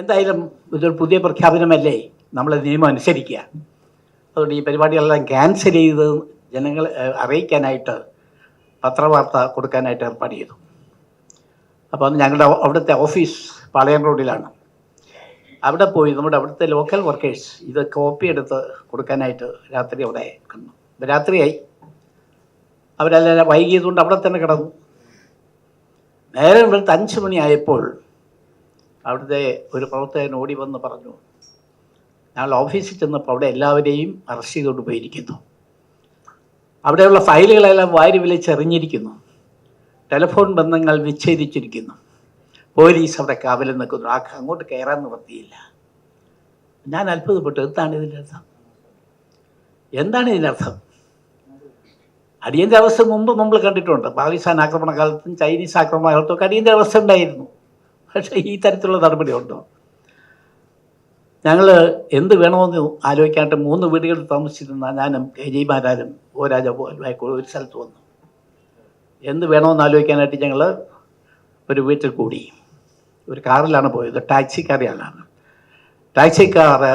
എന്തായാലും ഇതൊരു പുതിയ പ്രഖ്യാപനമല്ലേ? നമ്മൾ നിയമം അനുസരിക്കുക. അതുകൊണ്ട് ഈ പരിപാടികളെല്ലാം ക്യാൻസൽ ചെയ്ത് ജനങ്ങളെ അറിയിക്കാനായിട്ട് പത്രവാർത്ത കൊടുക്കാനായിട്ട് ഏർപ്പാട് ചെയ്തു. അപ്പോൾ അന്ന് ഞങ്ങളുടെ അവിടുത്തെ ഓഫീസ് പാളയം റോഡിലാണ്. അവിടെ പോയി നമ്മുടെ അവിടുത്തെ ലോക്കൽ വർക്കേഴ്സ് ഇത് കോപ്പി എടുത്ത് കൊടുക്കാനായിട്ട് രാത്രി അവിടെ കണ്ടു രാത്രിയായി. അവരെല്ലാം വൈകിയതുകൊണ്ട് അവിടെ തന്നെ കിടന്നു. നേരം വെളുത്ത് അഞ്ച് മണിയായപ്പോൾ അവിടുത്തെ ഒരു പ്രവർത്തകൻ ഓടി വന്ന് പറഞ്ഞു ഞങ്ങൾ ഓഫീസിൽ ചെന്നപ്പോൾ അവിടെ എല്ലാവരെയും അറസ്റ്റ് ചെയ്തുകൊണ്ട് പോയിരിക്കുന്നു. അവിടെയുള്ള ഫയലുകളെല്ലാം വാരി വിളിച്ചെറിഞ്ഞിരിക്കുന്നു ടെലിഫോൺ ബന്ധങ്ങൾ വിച്ഛേദിച്ചിരിക്കുന്നു പോലീസ് അവിടെ കാവലിൽ നിൽക്കുന്നു. ആ അങ്ങോട്ട് കയറാൻ നിവർത്തിയില്ല ഞാൻ അത്ഭുതപ്പെട്ടു. എന്താണ് ഇതിന്റെ അർത്ഥം? എന്താണ് ഇതിന്റെ അർത്ഥം? അടിയന്തരാവസ്ഥ മുമ്പ് നമ്മൾ കണ്ടിട്ടുണ്ട്. പാകിസ്ഥാൻ ആക്രമണ കാലത്തും ചൈനീസ് ആക്രമണ കാലത്തും ഒക്കെ അടിയന്തരാവസ്ഥ ഉണ്ടായിരുന്നു. പക്ഷേ ഈ തരത്തിലുള്ള നടപടി ഉണ്ടോ? ഞങ്ങൾ എന്ത് വേണമെന്ന് ആലോചിക്കാണ്ട് മൂന്ന് വീടുകളിൽ താമസിച്ചിരുന്ന ഞാനും കെ ജി മാരാരും ഓ രാജഗോപാലുമായി കൂടി ഒരു സ്ഥലത്ത് വന്നു. എന്ത് വേണമെന്ന് ആലോചിക്കാനായിട്ട് ഞങ്ങൾ ഒരു വീട്ടിൽ കൂടി. ഒരു കാറിലാണ് പോയത്. ടാക്സിക്കാരിയാണ് ടാക്സിക്കാറ്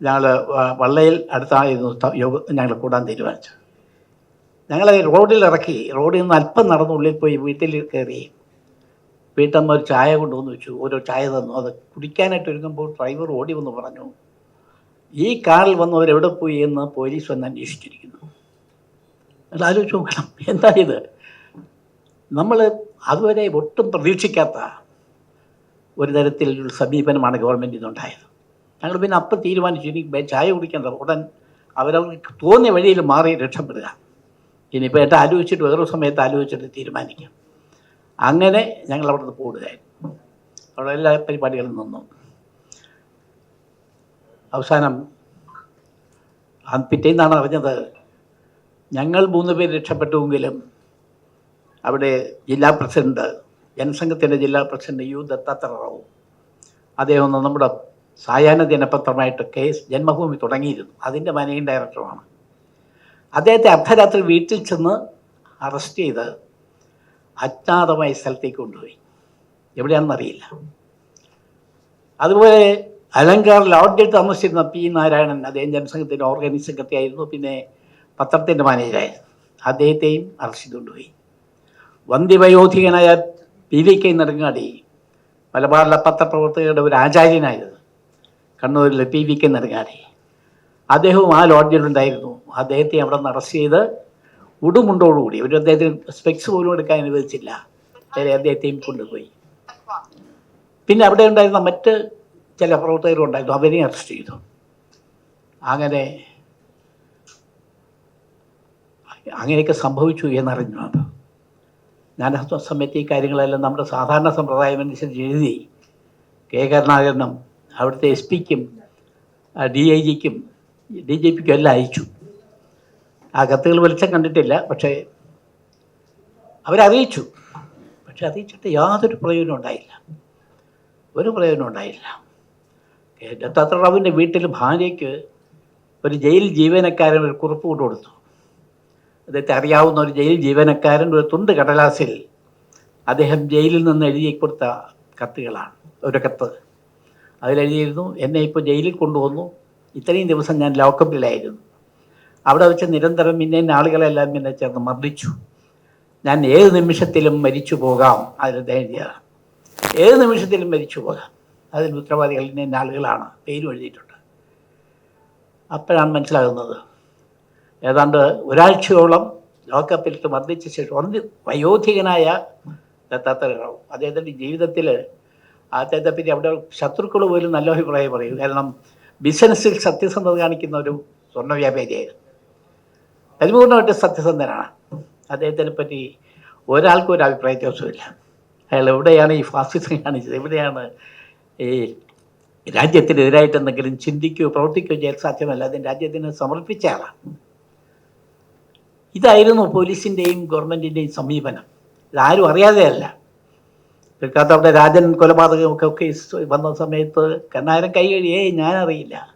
ഞങ്ങൾ വള്ളയിൽ അടുത്തായിരുന്നു യോഗ ഞങ്ങൾ കൂടാൻ തീരുമാനിച്ചു ഞങ്ങളെ റോഡിൽ ഇറക്കി റോഡിൽ നിന്ന് അല്പം നടന്നുള്ളിൽ പോയി വീട്ടിൽ കയറി വീട്ടമ്മ ഒരു ചായ കൊണ്ടുവന്ന് വെച്ചു. ഓരോ ചായ തന്നു. അത് കുടിക്കാനായിട്ട് ഒരുങ്ങുമ്പോൾ ഡ്രൈവർ ഓടി വന്ന് പറഞ്ഞു ഈ കാറിൽ വന്നവർ എവിടെ പോയി എന്ന് പോലീസ് വന്ന് അന്വേഷിച്ചിരിക്കുന്നു. അത് ആലോചിച്ച് എന്താ ഇത്? നമ്മൾ അതുവരെ ഒട്ടും പ്രതീക്ഷിക്കാത്ത ഒരു തരത്തിലുള്ള സമീപനമാണ് ഗവൺമെന്റിൽ നിന്നുണ്ടായത് ഞങ്ങൾ പിന്നെ അപ്പം തീരുമാനിച്ചു ഇനി ചായ കുടിക്കേണ്ട ഉടൻ അവരവർക്ക് തോന്നിയ വഴിയിൽ മാറി രക്ഷപ്പെടുക. ഇനിയിപ്പോൾ ഏറ്റവും ആലോചിച്ചിട്ട് വേറൊരു സമയത്ത് ആലോചിച്ചിട്ട് തീരുമാനിക്കാം. അങ്ങനെ ഞങ്ങൾ അവിടെ നിന്ന് പോവുകയായിരുന്നു. അവിടെ എല്ലാ പരിപാടികളും നിന്നു. അവസാനം പിറ്റേ പിറ്റേന്നാണ് അറിഞ്ഞത് ഞങ്ങൾ മൂന്ന് പേര് രക്ഷപ്പെട്ടുവെങ്കിലും അവിടെ ജില്ലാ പ്രസിഡന്റ് ജനസംഘത്തിന്റെ ജില്ലാ പ്രസിഡന്റ് യു ദത്താത്ര റാവു അദ്ദേഹം നമ്മുടെ സായാഹ്ന ദിനപത്രമായിട്ട് കേസ് ജന്മഭൂമി തുടങ്ങിയിരുന്നു. അതിന്റെ മാനേജിങ് ഡയറക്ടറുമാണ്. അദ്ദേഹത്തെ അർദ്ധരാത്രി വീട്ടിൽ ചെന്ന് അറസ്റ്റ് ചെയ്ത് അജ്ഞാതമായ സ്ഥലത്തേക്ക് കൊണ്ടുപോയി. എവിടെയാണെന്നറിയില്ല. അതുപോലെ അലങ്കാറിൽ ആദ്യമായിട്ട് താമസിച്ചിരുന്ന പി നാരായണൻ അദ്ദേഹം ജനസംഘത്തിന്റെ ഓർഗനൈസ് സെക്രട്ടറി ആയിരുന്നു. പിന്നെ പത്രത്തിന്റെ മാനേജറായിരുന്നു അദ്ദേഹത്തെയും അറസ്റ്റ് ചെയ്തുകൊണ്ടുപോയി. വന്ധ്യവയോധികനായ പി വി കെ നെടുങ്ങാടി മലബാറിലെ പത്രപ്രവർത്തകരുടെ ഒരു ആചാര്യനായിരുന്നു. കണ്ണൂരിലെ പി വി കെ നെടുങ്ങാടി. അദ്ദേഹവും ആ ലോഡ്ജിലുണ്ടായിരുന്നു. അദ്ദേഹത്തെ അവിടെ നിന്ന് അറസ്റ്റ് ചെയ്ത് ഉടുമുണ്ടോടുകൂടി. ഒരു അദ്ദേഹത്തിന് സ്പെക്സ് പോലും എടുക്കാൻ അനുവദിച്ചില്ല. നേരെ അദ്ദേഹത്തെയും കൊണ്ടുപോയി. പിന്നെ അവിടെ ഉണ്ടായിരുന്ന മറ്റ് ചില പ്രവർത്തകരും ഉണ്ടായിരുന്നു. അവരെയും അറസ്റ്റ് ചെയ്തു. അങ്ങനെ അങ്ങനെയൊക്കെ സംഭവിച്ചു എന്നറിഞ്ഞു അത്. ഞാൻ സമയത്ത് ഈ കാര്യങ്ങളെല്ലാം നമ്മുടെ സാധാരണ സമ്പ്രദായം അനുസരിച്ച് എഴുതി. കെ. കരുണാകരനും അവിടുത്തെ എസ് പിക്കും ഡി ഐ ജിക്കും ഡി ജി പിക്കും എല്ലാം അയച്ചു. ആ കത്തുകൾ വെളിച്ചം കണ്ടിട്ടില്ല പക്ഷേ അവരറിയിച്ചു. പക്ഷെ അറിയിച്ചിട്ട് യാതൊരു പ്രയോജനം ഉണ്ടായില്ല. ഒരു പ്രയോജനം ഉണ്ടായില്ല. ദത്താത്ര റാവുവിന്റെ വീട്ടിൽ ഭാര്യയ്ക്ക് ഒരു ജയിൽ ജീവനക്കാരൻ ഒരു കുറിപ്പ് കൊണ്ടു കൊടുത്തു. അദ്ദേഹത്തെ അറിയാവുന്ന ഒരു ജയിൽ ജീവനക്കാരൻ ഒരു തുണ്ട് കടലാസിൽ അദ്ദേഹം ജയിലിൽ നിന്ന് എഴുതി കൊടുത്ത കത്തുകളാണ് ഒരു കത്ത്. അതിലെഴുതിയിരുന്നു എന്നെ ഇപ്പോൾ ജയിലിൽ കൊണ്ടുവന്നു. ഇത്രയും ദിവസം ഞാൻ ലോക്കപ്പിലായിരുന്നു. അവിടെ വെച്ച് നിരന്തരം പിന്നെ ആളുകളെല്ലാം പിന്നെ ചേർന്ന് മർദ്ദിച്ചു. ഞാൻ ഏത് നിമിഷത്തിലും മരിച്ചു പോകാം അതിൽ ധൈര്യമാണ്. ഏത് നിമിഷത്തിലും മരിച്ചു പോകാം അതിന് ഉത്തരവാദികൾ ഇന്ന ആളുകളാണ് പേരും എഴുതിയിട്ടുണ്ട്. അപ്പോഴാണ് മനസ്സിലാകുന്നത്. ഏതാണ്ട് ഒരാഴ്ചയോളം ലോകകപ്പിൽ മർദ്ദിച്ച ശേഷം ഒന്ന് വയോധികനായ ദത്താത്രേയറാവു അദ്ദേഹത്തിന്റെ ജീവിതത്തിൽ അദ്ദേഹത്തെ പറ്റി അവിടെ ശത്രുക്കൾ പോലും നല്ല അഭിപ്രായം പറയും. കാരണം ബിസിനസ്സിൽ സത്യസന്ധത കാണിക്കുന്ന ഒരു സ്വർണ വ്യാപാരിയായിരുന്നു. പരിപൂർണമായിട്ട് സത്യസന്ധനാണ്. അദ്ദേഹത്തിനെ പറ്റി ഒരാൾക്കും ഒരു അഭിപ്രായ വ്യത്യാസമില്ല അയാൾ എവിടെയാണ് ഈ ഫാസിസം കാണിച്ചത്? എവിടെയാണ് ഈ രാജ്യത്തിനെതിരായിട്ട് എന്തെങ്കിലും ചിന്തിക്കുകയോ പ്രവർത്തിക്കുകയോ ചെയ്യാൻ സാധ്യമല്ല. അതിന് രാജ്യത്തിന് സമർപ്പിച്ച ആളാണ് ഇതായിരുന്നു പോലീസിന്റെയും ഗവൺമെന്റിന്റെയും സമീപനം. ഇതാരും അറിയാതെയല്ല. പിൽക്കാലത്ത് അവിടെ രാജൻ കൊലപാതകമൊക്കെ ഒക്കെ വന്ന സമയത്ത് കണ്ണാരം കൈ കഴിയേ ഞാനറിയില്ല.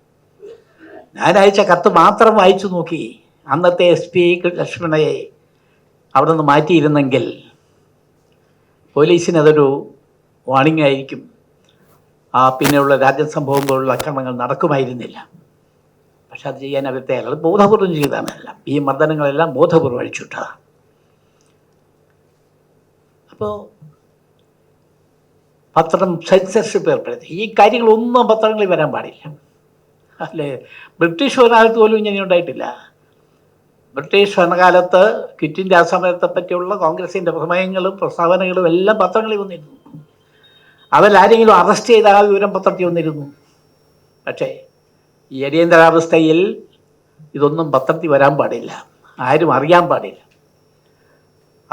ഞാൻ അയച്ച കത്ത് മാത്രം വായിച്ചു നോക്കി. അന്നത്തെ എസ് പി ലക്ഷ്മണയെ അവിടെ നിന്ന് മാറ്റിയിരുന്നെങ്കിൽ പോലീസിന് അതൊരു വാണിംഗ് ആയിരിക്കും. ആ പിന്നെയുള്ള രാജ്യസംഭവം പോലുള്ള അക്രമങ്ങൾ നടക്കുമായിരുന്നില്ല. പക്ഷെ അത് ചെയ്യാൻ അവർ തയ്യാറത് ബോധപൂർവം ചെയ്തതാണ്. ഈ മർദ്ദനങ്ങളെല്ലാം ബോധപൂർവം അഴിച്ചുവിട്ടതാണ് അപ്പോൾ പത്രം സെൻസർഷിപ്പ് ഏർപ്പെടുത്തി. ഈ കാര്യങ്ങളൊന്നും പത്രങ്ങളിൽ വരാൻ പാടില്ല. അല്ലേ? ബ്രിട്ടീഷ് ഒരാൾക്ക് പോലും ഇങ്ങനെ ഉണ്ടായിട്ടില്ല. ബ്രിട്ടീഷ് ഭരണകാലത്ത് ക്വിറ്റ് ഇന്ത്യ സമരത്തെ പറ്റിയുള്ള കോൺഗ്രസിന്റെ പ്രമേയങ്ങളും പ്രസ്താവനകളും എല്ലാം പത്രങ്ങളിൽ വന്നിരുന്നു. അവരാരെങ്കിലും അറസ്റ്റ് ചെയ്ത ആ വിവരം പത്രത്തിൽ വന്നിരുന്നു. പക്ഷേ ഈ അടിയന്തരാവസ്ഥയിൽ ഇതൊന്നും പത്രത്തിൽ വരാൻ പാടില്ല. ആരും അറിയാൻ പാടില്ല.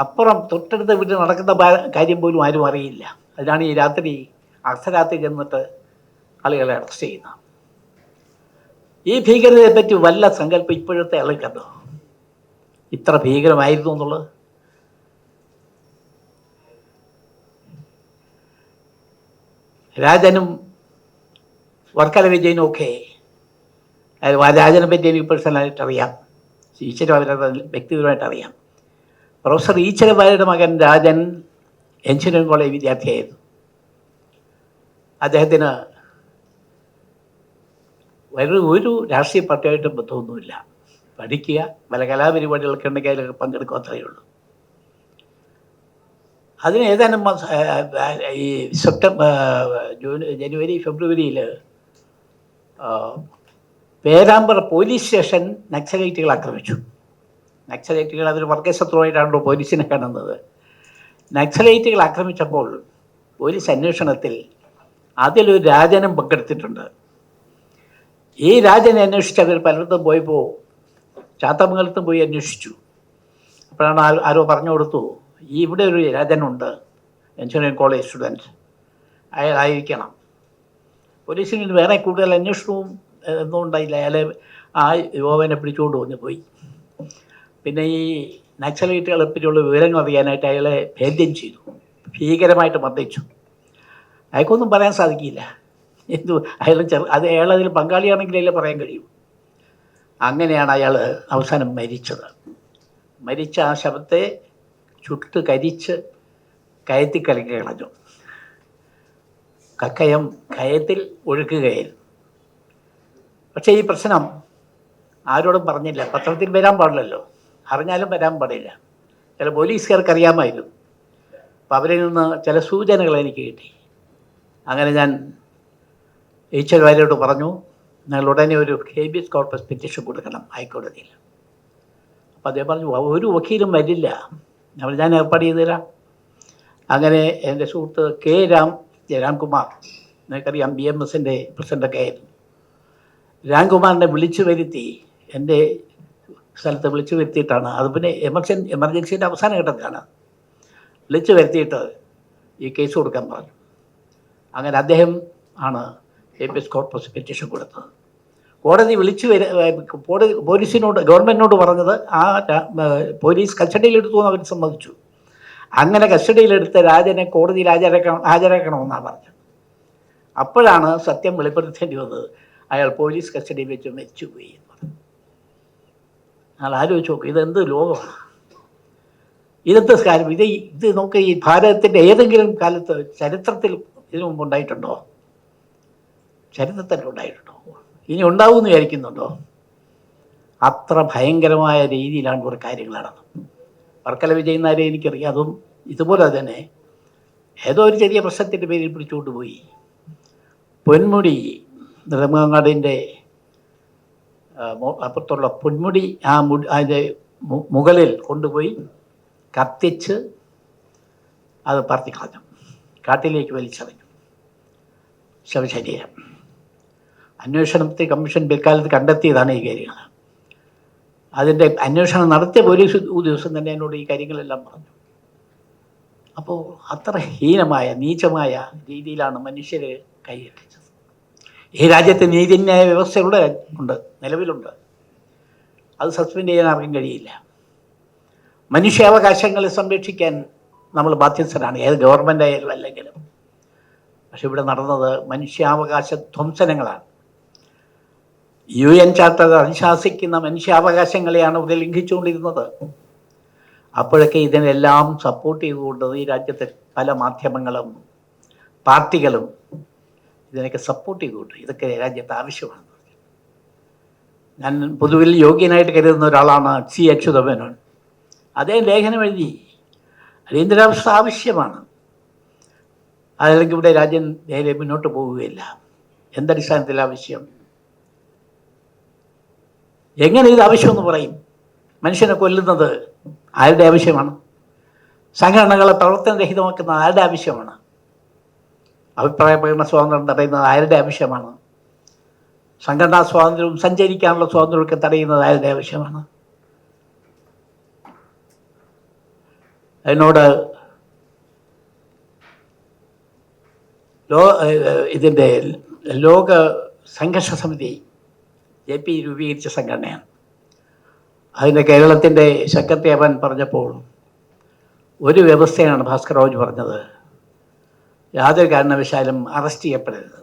അപ്പുറം തൊട്ടടുത്ത വീട്ടിൽ നടക്കുന്ന കാര്യം പോലും ആരും അറിയില്ല. അതിനാണ് ഈ രാത്രി അർദ്ധരാത്രി ചെന്നിട്ട് ആളുകളെ അറസ്റ്റ് ചെയ്യുന്നത്. ഈ ഭീകരതയെ പറ്റി വല്ല സങ്കല്പം ഇപ്പോഴത്തെ ആൾക്കുണ്ടോ ഇത്ര ഭീകരമായിരുന്നു എന്നുള്ളത്? രാജനും വർക്കല വിജയനും ഒക്കെ രാജനെ പറ്റി എനിക്ക് പേഴ്സണലായിട്ട് അറിയാം. ഈശ്വരവാര്യരുടെ വ്യക്തിപരമായിട്ട് അറിയാം. പ്രൊഫസർ ഈശ്വരവാര്യരുടെ മകൻ രാജൻ എഞ്ചിനീയറിംഗ് കോളേജ് വിദ്യാർത്ഥിയായിരുന്നു. അദ്ദേഹത്തിന് ഒരു ഒരു രാഷ്ട്രീയ പാർട്ടിയായിട്ടും ബന്ധമൊന്നുമില്ല. പഠിക്കുക പല കലാപരിപാടികളൊക്കെ ഉണ്ടെങ്കിൽ അതിലൊക്കെ പങ്കെടുക്കുക അത്രയേ ഉള്ളൂ. അതിന് ഏതാനും ഈ സെപ്റ്റംബർ ജൂൺ ജനുവരി ഫെബ്രുവരിയിൽ പേരാമ്പ്ര പോലീസ് സ്റ്റേഷൻ നക്സലൈറ്റുകൾ ആക്രമിച്ചു. നക്സലൈറ്റുകൾ അതിൽ വർഗശത്രുവായിട്ടാണല്ലോ പോലീസിനെ കാണുന്നത്. നക്സലൈറ്റുകൾ ആക്രമിച്ചപ്പോൾ പോലീസ് അന്വേഷണത്തിൽ അതിലൊരു രാജനും പങ്കെടുത്തിട്ടുണ്ട്. ഈ രാജനെ അന്വേഷിച്ച് അവർ പലയിടത്തും പോയപ്പോൾ ചാത്തമംഗലത്തും പോയി അന്വേഷിച്ചു. അപ്പോഴാണ് ആരോ പറഞ്ഞു കൊടുത്തു ഈ ഇവിടെ ഒരു രാജനുണ്ട് എഞ്ചിനീയറിംഗ് കോളേജ് സ്റ്റുഡന്റ് അയാളായിരിക്കണം പോലീസിന് ഇനി വേറെ കൂടുതൽ അന്വേഷണവും എന്നും ഉണ്ടായില്ല. അയാളെ ആ യുവാവിനെ പിടിച്ചുകൊണ്ട് വന്നു പോയി. പിന്നെ ഈ നക്സലൈറ്റുകളെ പറ്റിയുള്ള വിവരങ്ങൾ അറിയാനായിട്ട് അയാളെ ഭേദ്യം ചെയ്തു. ഭീകരമായിട്ട് മർദ്ദിച്ചു. അയാൾക്കൊന്നും പറയാൻ സാധിക്കില്ല. എന്തു അയാൾ ചെറു അത് അയാൾ അതിൽ പങ്കാളിയാണെങ്കിലല്ലേ പറയാൻ കഴിയൂ. അങ്ങനെയാണ് അയാൾ അവസാനം മരിച്ചത്. മരിച്ച ആ ശവത്തെ ചുട്ട് കരിച്ച് കയത്തി കലക്കി കളഞ്ഞു. കക്കയം കയത്തിൽ ഒഴുക്കുകയായിരുന്നു പക്ഷേ ഈ പ്രശ്നം ആരോടും പറഞ്ഞില്ല. പത്രത്തിൽ വരാൻ പാടില്ലല്ലോ. അറിഞ്ഞാലും വരാൻ പാടില്ല. ചില പോലീസുകാർക്ക് അറിയാമായിരുന്നു. അപ്പം അവരിൽ നിന്ന് ചില സൂചനകൾ എനിക്ക് കിട്ടി. അങ്ങനെ ഞാൻ ഈശ്വരവാര്യോട് പറഞ്ഞു ഞങ്ങൾ ഉടനെ ഒരു ഹേബിയസ് കോർപ്പസ് പെറ്റീഷൻ കൊടുക്കണം ഹൈക്കോടതിയിൽ. അപ്പോൾ അദ്ദേഹം പറഞ്ഞു ഒരു വക്കീലും വരില്ല. നമ്മൾ ഞാൻ ഏർപ്പാട് ചെയ്തു തരാം. അങ്ങനെ എന്റെ സുഹൃത്ത് കെ രാം രാംകുമാർ നിങ്ങൾക്കറിയാം ബി എം എസിന്റെ പ്രസിഡന്റൊക്കെ ആയിരുന്നു. രാംകുമാറിനെ വിളിച്ചു വരുത്തി എന്റെ സ്ഥലത്ത് വിളിച്ചു വരുത്തിയിട്ടാണ്. അത് പിന്നെ എമർജൻ എമർജൻസിന്റെ അവസാന ഘട്ടത്തിലാണ്. വിളിച്ചു വരുത്തിയിട്ട് ഈ കേസ് കൊടുക്കാൻ പറഞ്ഞു. അങ്ങനെ അദ്ദേഹം ആണ് habeas corpus petition കൊടുത്തത്. കോടതി വിളിച്ചു കോടതി പോലീസിനോട് ഗവൺമെന്റിനോട് പറഞ്ഞത് ആ പോലീസ് കസ്റ്റഡിയിലെടുത്തു എന്ന് അവർ സമ്മതിച്ചു. അങ്ങനെ കസ്റ്റഡിയിലെടുത്ത് രാജനെ കോടതിയിൽ ഹാജരാക്കണം ഹാജരാക്കണമെന്നാണ് പറഞ്ഞത്. അപ്പോഴാണ് സത്യം വെളിപ്പെടുത്തേണ്ടി വന്നത്. അയാൾ പോലീസ് കസ്റ്റഡിയിൽ വെച്ച് മരിച്ചുപോയി എന്ന് പറഞ്ഞു. അയാൾ ആലോചിച്ച് നോക്കും ഇതെന്ത് ലോകമാണ്? ഇതെന്ത് കാര്യം? ഇത് ഇത് നോക്ക് ഈ ഭാരതത്തിന്റെ ഏതെങ്കിലും കാലത്ത് ചരിത്രത്തിൽ ഇതിനു മുമ്പ് ഉണ്ടായിട്ടുണ്ടോ? ചരിത്രത്തിൽ ഉണ്ടായിട്ടുണ്ടോ? ഇനി ഉണ്ടാവുമെന്ന് വിചാരിക്കുന്നുണ്ടോ? അത്ര ഭയങ്കരമായ രീതിയിലാണ് ഇവിടെ കാര്യങ്ങൾ നടന്നത്. വർക്കല വിജയനാരെ എനിക്കറിയാം. അതും ഇതുപോലെ തന്നെ ഏതോ ഒരു ചെറിയ പ്രശ്നത്തിന്റെ പേരിൽ പിടിച്ചുകൊണ്ട് പോയി. പൊന്മുടി നെടുമങ്ങാടിന്റെ അപ്പുറത്തുള്ള പൊന്മുടി ആ മുടി അതിന്റെ മുകളിൽ കൊണ്ടുപോയി കത്തിച്ച് അത് പറത്തി കളഞ്ഞു. കാട്ടിലേക്ക് വലിച്ചെറിഞ്ഞു. ശവശരീരം. അന്വേഷണത്തെ കമ്മീഷൻ പിൽക്കാലത്ത് കണ്ടെത്തിയതാണ് ഈ കാര്യങ്ങൾ. അതിന്റെ അന്വേഷണം നടത്തിയ പോലീസ് ദിവസം തന്നെ എന്നോട് ഈ കാര്യങ്ങളെല്ലാം പറഞ്ഞു. അപ്പോൾ അത്ര ഹീനമായ നീചമായ രീതിയിലാണ് മനുഷ്യരെ കൈയെത്തിച്ചത് ഈ രാജ്യത്ത് നീതിന്യായ വ്യവസ്ഥയുടെ ഉണ്ട് നിലവിലുണ്ട്. അത് സസ്പെൻഡ് ചെയ്യാൻ ആർക്കും കഴിയില്ല. മനുഷ്യാവകാശങ്ങളെ സംരക്ഷിക്കാൻ നമ്മൾ ബാധ്യസ്ഥരാണ് ഏത് ഗവൺമെന്റ് ആയാലും അല്ലെങ്കിലും. പക്ഷെ ഇവിടെ നടന്നത് മനുഷ്യാവകാശ ധ്വംസനങ്ങളാണ്. യു എൻ ചാർട്ടർ അനുശാസിക്കുന്ന മനുഷ്യാവകാശങ്ങളെയാണ് ഇവിടെ ലംഘിച്ചുകൊണ്ടിരുന്നത്. അപ്പോഴൊക്കെ ഇതിനെല്ലാം സപ്പോർട്ട് ചെയ്തുകൊണ്ടത് ഈ രാജ്യത്തെ പല മാധ്യമങ്ങളും പാർട്ടികളും ഇതിനൊക്കെ സപ്പോർട്ട് ചെയ്തുകൊണ്ട് ഇതൊക്കെ രാജ്യത്ത് ആവശ്യമാണ്. ഞാൻ പൊതുവിൽ യോഗ്യനായിട്ട് കരുതുന്ന ഒരാളാണ് സി അച്യുതമേനോൻ അദ്ദേഹം ലേഖനം എഴുതി. അടിയന്തരാവസ്ഥ ആവശ്യമാണ്. അതല്ലെങ്കിൽ ഇവിടെ രാജ്യം നേരെ മുന്നോട്ട് പോവുകയില്ല. എന്തടിസ്ഥാനത്തിൽ ആവശ്യം? എങ്ങനെ ഇത് ആവശ്യമെന്ന് പറയും? മനുഷ്യനെ കൊല്ലുന്നത് ആരുടെ ആവശ്യമാണ്? സംഘടനകളെ പ്രവർത്തനരഹിതമാക്കുന്നത് ആരുടെ ആവശ്യമാണ്? അഭിപ്രായ പ്രകടന സ്വാതന്ത്ര്യം തടയുന്നത് ആരുടെ ആവശ്യമാണ്? സംഘടനാ സ്വാതന്ത്ര്യവും സഞ്ചരിക്കാനുള്ള സ്വാതന്ത്ര്യമൊക്കെ തടയുന്നത് ആരുടെ ആവശ്യമാണ്? അതിനോട് ലോ ഇതിന്റെ ലോക സംഘർഷ സമിതി ജെ പി രൂപീകരിച്ച സംഘടനയാണ്. അതിന്റെ കേരളത്തിന്റെ അവൻ പറഞ്ഞപ്പോൾ ഒരു വ്യവസ്ഥയാണ് ഭാസ്കർ പറഞ്ഞത്. യാതൊരു കാരണവശാലും അറസ്റ്റ് ചെയ്യപ്പെടരുത്.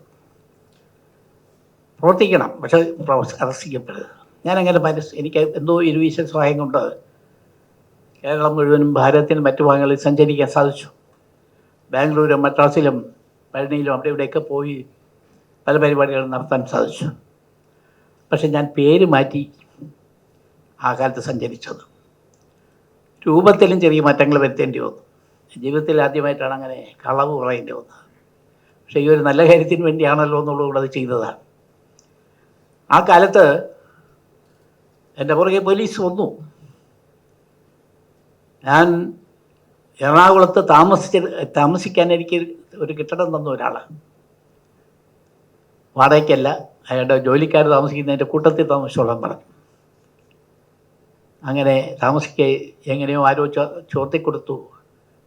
പ്രവർത്തിക്കണം പക്ഷെ അറസ്റ്റ് ചെയ്യപ്പെടരുത്. ഞാനങ്ങനെ മനസ്സ് എനിക്ക് എന്തോ ഇരുവീശ സഹായം കൊണ്ട് കേരളം മുഴുവനും ഭാരതത്തിന് മറ്റു ഭാഗങ്ങളിൽ സഞ്ചരിക്കാൻ സാധിച്ചു. ബാംഗ്ലൂരും മദ്രാസിലും പഴനിയിലും അവിടെ ഇവിടെയൊക്കെ പോയി പല പരിപാടികളും നടത്താൻ സാധിച്ചു. പക്ഷെ ഞാൻ പേര് മാറ്റി ആ കാലത്ത് സഞ്ചരിച്ചത്. രൂപത്തിലും ചെറിയ മാറ്റങ്ങൾ വരുത്തേണ്ടി വന്നു. ജീവിതത്തിൽ ആദ്യമായിട്ടാണ് അങ്ങനെ കളവ് പറയേണ്ടി വന്നത്. പക്ഷെ ഈ ഒരു നല്ല കാര്യത്തിന് വേണ്ടിയാണല്ലോ എന്നുള്ളത് അത് ചെയ്തതാണ്. ആ കാലത്ത് എന്റെ പുറകെ പോലീസ് വന്നു. ഞാൻ എറണാകുളത്ത് താമസിച്ച് താമസിക്കാൻ എനിക്ക് ഒരു കെട്ടിടം തന്ന ഒരാളാണ്. വാടകയ്ക്കല്ല അയാളുടെ ജോലിക്കാർ താമസിക്കുന്നതിന്റെ കൂട്ടത്തിൽ താമസിച്ചോളാൻ പറഞ്ഞു. അങ്ങനെ താമസിക്കെ എങ്ങനെയോ ആരോ ചോർത്തി കൊടുത്തു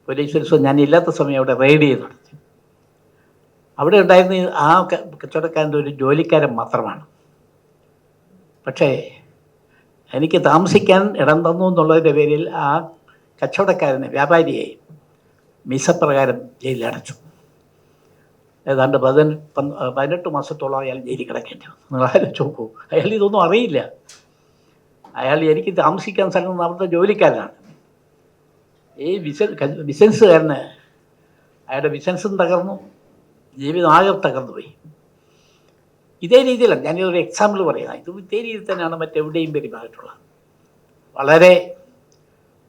പോലീസ് ദിവസം ഞാൻ ഇല്ലാത്ത സമയം അവിടെ റെയ്ഡ് ചെയ്ത് നടത്തി. അവിടെ ഉണ്ടായിരുന്ന ആ കച്ചവടക്കാരന്റെ ഒരു ജോലിക്കാരൻ മാത്രമാണ്. പക്ഷേ എനിക്ക് താമസിക്കാൻ ഇടം തന്നു എന്നുള്ളതിന്റെ പേരിൽ ആ കച്ചവടക്കാരനെ വ്യാപാരിയെ മിസപ്രകാരം ജയിലിലടച്ചു. ഏതാണ്ട് പന്ത്- പതിനെട്ട് മാസത്തോളം അയാൾ ജയിലിൽ കിടക്കേണ്ടി വന്നു. നിങ്ങൾ ആലോചിച്ച് നോക്കൂ. അയാൾ ഇതൊന്നും അറിയില്ല. അയാൾ എനിക്ക് താമസിക്കാൻ സ്ഥലം അവിടുത്തെ ജോലിക്കാരനാണ്. ഈ ബിസ ബിസിനസ്സുകാരന് അയാളുടെ ബിസിനസ്സും തകർന്നു. ജീവിതം ആകെ തകർന്നു പോയി. ഇതേ രീതിയിലാണ് ഞാനൊരു എക്സാമ്പിൾ പറയുന്നത് ഇത് ഇതേ രീതിയിൽ തന്നെയാണ് മറ്റെവിടെയും പെരുമാറിയിട്ടുള്ളത്. വളരെ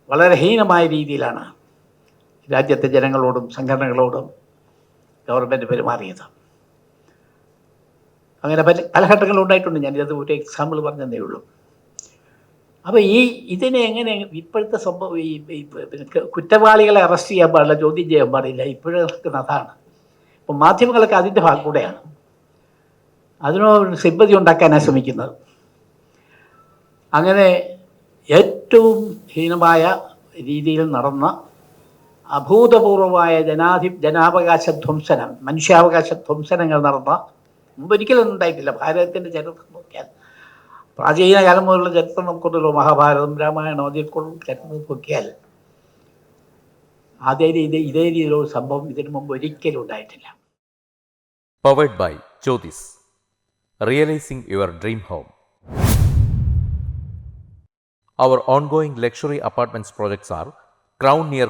വളരെ ഹീനമായ രീതിയിലാണ് രാജ്യത്തെ ജനങ്ങളോടും സംഘടനകളോടും ഗവൺമെന്റ് പെരുമാറിയത്. അങ്ങനെ പല ഘട്ടങ്ങളും ഉണ്ടായിട്ടുണ്ട്. ഞാനിത് ഒരു എക്സാമ്പിൾ പറഞ്ഞതേ ഉള്ളൂ. അപ്പോൾ ഈ ഇതിനെ എങ്ങനെ ഇപ്പോഴത്തെ സംഭവം ഈ കുറ്റവാളികളെ അറസ്റ്റ് ചെയ്യാൻ പാടില്ല ചോദ്യം ചെയ്യാൻ പാടില്ല ഇപ്പോഴും നടക്കുന്ന അതാണ്. ഇപ്പം മാധ്യമങ്ങളൊക്കെ അതിന്റെ ഭാഗം കൂടെയാണ് അതിനോട് സിമ്പതി ഉണ്ടാക്കാനാണ് ശ്രമിക്കുന്നത്. അങ്ങനെ ഏറ്റവും ഹീനമായ രീതിയിൽ നടന്ന അഭൂതപൂർവമായ ജനാധി ജനാവകാശ ധ്വംസനം മനുഷ്യാവകാശ ധ്വംസനങ്ങൾ നടന്ന മുമ്പൊരിക്കലും ഉണ്ടായിട്ടില്ല ഭാരതത്തിന്റെ ചരിത്രം നോക്കിയാൽ പ്രാചീന കാലം മുതലുള്ള ചരിത്രം നമുക്കുണ്ടല്ലോ മഹാഭാരതം രാമായണം അതിൽക്കുള്ള ചരിത്രം നോക്കിയാൽ അതേ രീതി ഇതേ രീതിയിലുള്ള സംഭവം ഇതിനു മുമ്പ് ഒരിക്കലും ഉണ്ടായിട്ടില്ല Powered by Jyotis. Realizing your dream home. Our ongoing luxury apartments projects are Crown near